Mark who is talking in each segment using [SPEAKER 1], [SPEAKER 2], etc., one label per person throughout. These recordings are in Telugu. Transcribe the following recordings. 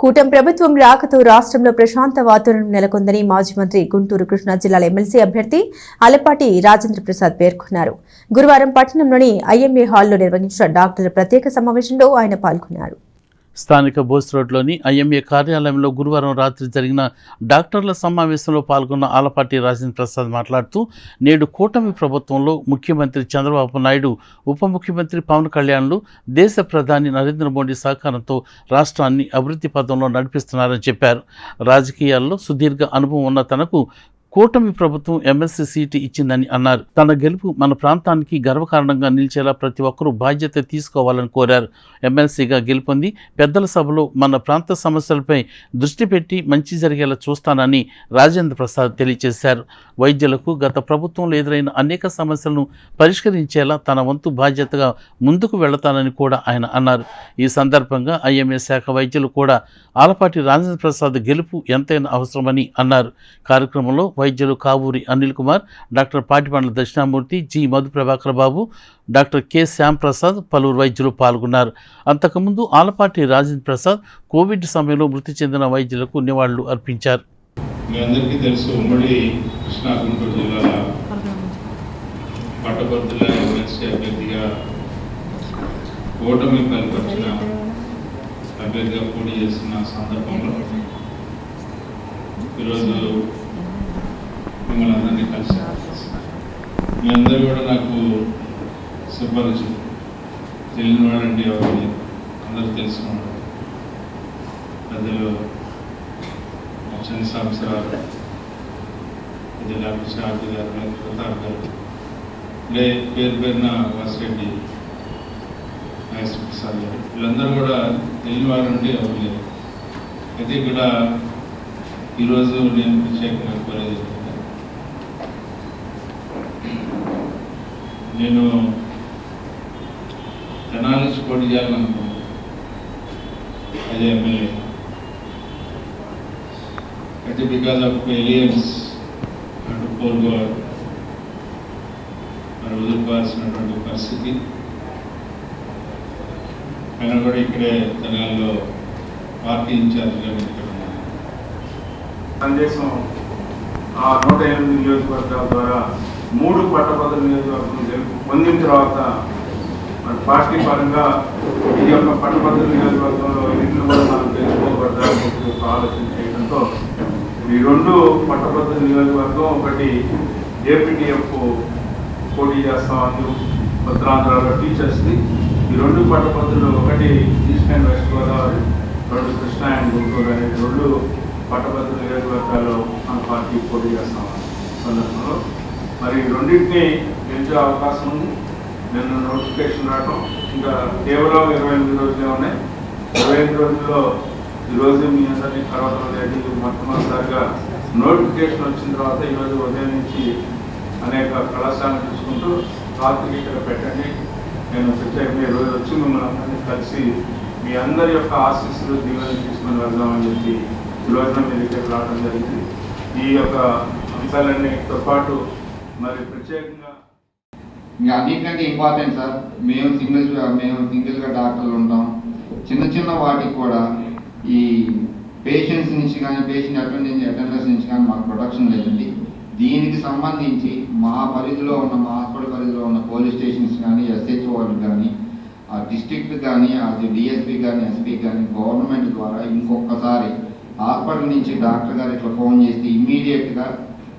[SPEAKER 1] కూటమి ప్రభుత్వం రాకతో రాష్ట్రంలో ప్రశాంత వాతావరణం నెలకొందని మాజీ మంత్రి గుంటూరు కృష్ణా జిల్లాల ఎమ్మెల్సీ అభ్యర్థి అలపాటి రాజేంద్ర ప్రసాద్ పేర్కొన్నారు. గురువారం పట్టణంలోని ఐఎంఏ హాల్లో నిర్వహించిన డాక్టర్ల ప్రత్యేక సమావేశంలో ఆయన పాల్గొన్నారు.
[SPEAKER 2] స్థానిక బోస్ రోడ్లోని ఐఎంఏ కార్యాలయంలో గురువారం రాత్రి జరిగిన డాక్టర్ల సమావేశంలో పాల్గొన్న ఆలపాటి రాజేంద్ర ప్రసాద్ మాట్లాడుతూ నేడు కూటమి ప్రభుత్వంలో ముఖ్యమంత్రి చంద్రబాబు నాయుడు ఉప ముఖ్యమంత్రి పవన్ కళ్యాణ్లు దేశ ప్రధాని నరేంద్ర మోడీ సహకారంతో రాష్ట్రాన్ని అభివృద్ధి పథంలో నడిపిస్తున్నారని చెప్పారు. రాజకీయాల్లో సుదీర్ఘ అనుభవం ఉన్న తనకు కూటమి ప్రభుత్వం ఎమ్మెల్సీ సీటు ఇచ్చిందని అన్నారు. తన గెలుపు మన ప్రాంతానికి గర్వకారణంగా నిలిచేలా ప్రతి ఒక్కరూ బాధ్యత తీసుకోవాలని కోరారు. ఎమ్మెల్సీగా గెలుపొంది పెద్దల సభలో మన ప్రాంత సమస్యలపై దృష్టి పెట్టి మంచి జరిగేలా చూస్తానని రాజేంద్ర ప్రసాద్ తెలియజేశారు. వైద్యులకు గత ప్రభుత్వంలో ఎదురైన అనేక సమస్యలను పరిష్కరించేలా తన వంతు బాధ్యతగా ముందుకు వెళతానని కూడా ఆయన అన్నారు. ఈ సందర్భంగా ఐఎంఏ శాఖ వైద్యులు కూడా ఆలపాటి రాజేంద్ర ప్రసాద్ గెలుపు ఎంతైనా అవసరమని అన్నారు. కార్యక్రమంలో వైద్యులు Kavuri Anil Kumar doctor Patipandla Dakshinamurthy G Madhu Prabhakar Babu doctor K Shyamprasad పలువురు వైద్యులు పాల్గొన్నారు. అంతకుముందు ఆలపాటి రాజేంద్ర ప్రసాద్ కోవిడ్ సమయంలో మృతి చెందిన వైద్యులకు నివాళులు అర్పించారు.
[SPEAKER 3] మీ అందరికీ తెలుసు ఉమ్మడి కృష్ణా గుంటూరు పట్టభద్రుల ఎమ్మెల్సీ అభ్యర్థిగా ఓటమి అభ్యర్థిగా పోటీ చేస్తున్న సందర్భంలో ఈరోజు మిమ్మల్ని అందరినీ కలిసి మీ అందరూ కూడా నాకు సుపరిచితం తెలియని వాడండి ఎవరిని? అందరూ తెలుసుకున్నాడు పెద్దలు చిన్న సంవత్సరాలు పెద్దలు ప్రసాద్ గారు ప్రతాప్ గారు. అంటే పేరు పేరున వాసిరెడ్డి నాగేశ్వర ప్రసాద్ గారు. వీళ్ళందరూ కూడా తెలియని వారు అంటే ఎవరు లేరు. అయితే ఇక్కడ ఈరోజు నేను ప్రత్యేకంగా కోరేది నేను తెనాలి పోటీ చేయాలనుకున్నాను అదే ఎమ్మెల్యే. అయితే బికాస్ ఆఫ్ ఎలియన్స్ అంటూ కోరుకోవాలి మరి వదులుకోవాల్సినటువంటి పరిస్థితి. ఆయన కూడా ఇక్కడే తెలంగాణలో పార్టీ ఇన్ఛార్జ్గా ఇక్కడ
[SPEAKER 4] సందేశం ఆ నూట ఎనిమిది నియోజకవర్గాల ద్వారా మూడు పట్టభద్రుల నియోజకవర్గం గెలుపు పొందిన తర్వాత మన పార్టీ పరంగా ఈ యొక్క పట్టభద్రుల నియోజకవర్గంలో ఎన్నికలు కూడా మనం తెలుసుకోబడ్డాలని ఒక ఆలోచన చేయడంతో ఈ రెండు పట్టభద్రుల నియోజకవర్గం ఒకటి ఏపీటీఎఫ్ పోటీ చేస్తామని ఉత్తరాంధ్రలో టీచర్స్ది. ఈ రెండు పట్టభద్రులు ఒకటి ఈస్ట్ అండ్ వెస్ట్ గోదావరి రెండు కృష్ణా అండ్ గుంటూరు అనే రెండు పట్టభద్రుల నియోజకవర్గాల్లో మన పార్టీ పోటీ చేస్తాం సందర్భంలో మరి రెండింటినీ రెండింటిని గెలిచే అవకాశం ఉంది. నిన్న నోటిఫికేషన్ రావడం ఇంకా కేవలం ఇరవై ఎనిమిది రోజులే ఉన్నాయి. ఇరవై ఎనిమిది రోజుల్లో ఈరోజు మీ అందరినీ కలవడం లేదు మొట్టమొదటిసారిగా నోటిఫికేషన్ వచ్చిన తర్వాత ఈరోజు ఉదయం నుంచి అనేక కళాశాలను చూసుకుంటూ రాత్రికి ఇక్కడ పెట్టండి. నేను ప్రత్యేకంగా ఈరోజు వచ్చి మిమ్మల్ని అందరినీ కలిసి మీ అందరి యొక్క ఆశీస్సులు దీవెనలు తీసుకుని వెళ్దామని చెప్పి ఈ రోజున మీ దగ్గరికి రావడం జరిగింది. ఈ యొక్క అంశాలన్నిటితో పాటు మరి ప్రత్యేకంగా
[SPEAKER 5] అన్నిటికంటే ఇంపార్టెంట్ సార్ మేము సింగిల్ మేము సింగిల్గా డాక్టర్లు ఉంటాం. చిన్న చిన్న వాటికి కూడా ఈ పేషెంట్స్ నుంచి కానీ పేషెంట్ అటెండెన్స్ అటెండర్స్ నుంచి కానీ మాకు ప్రొటెక్షన్ లేదండి. దీనికి సంబంధించి మా పరిధిలో ఉన్న మా హాస్పిటల్ పరిధిలో ఉన్న పోలీస్ స్టేషన్స్ కానీ ఎస్హెచ్ఓ వాళ్ళకి కానీ ఆ డిస్టిక్ట్ కానీ అది డిఎస్పీ కానీ ఎస్పీ కానీ గవర్నమెంట్ ద్వారా ఇంకొకసారి హాస్పిటల్ నుంచి డాక్టర్ గారు ఇట్లా ఫోన్ చేస్తే ఇమ్మీడియట్గా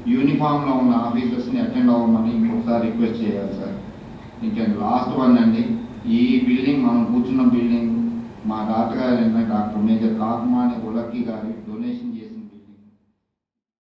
[SPEAKER 5] యూనిఫామ్లో ఉన్న ఆఫీసర్స్ని అటెండ్ అవ్వమని ఇంకొకసారి రిక్వెస్ట్ చేయాలి సార్. ఇంకా లాస్ట్ వన్ అండి. ఈ బిల్డింగ్ మనం కూర్చున్న బిల్డింగ్ మా డాక్టర్ గారు ఏంటంటే డాక్టర్ మేజర్ కాకుమాని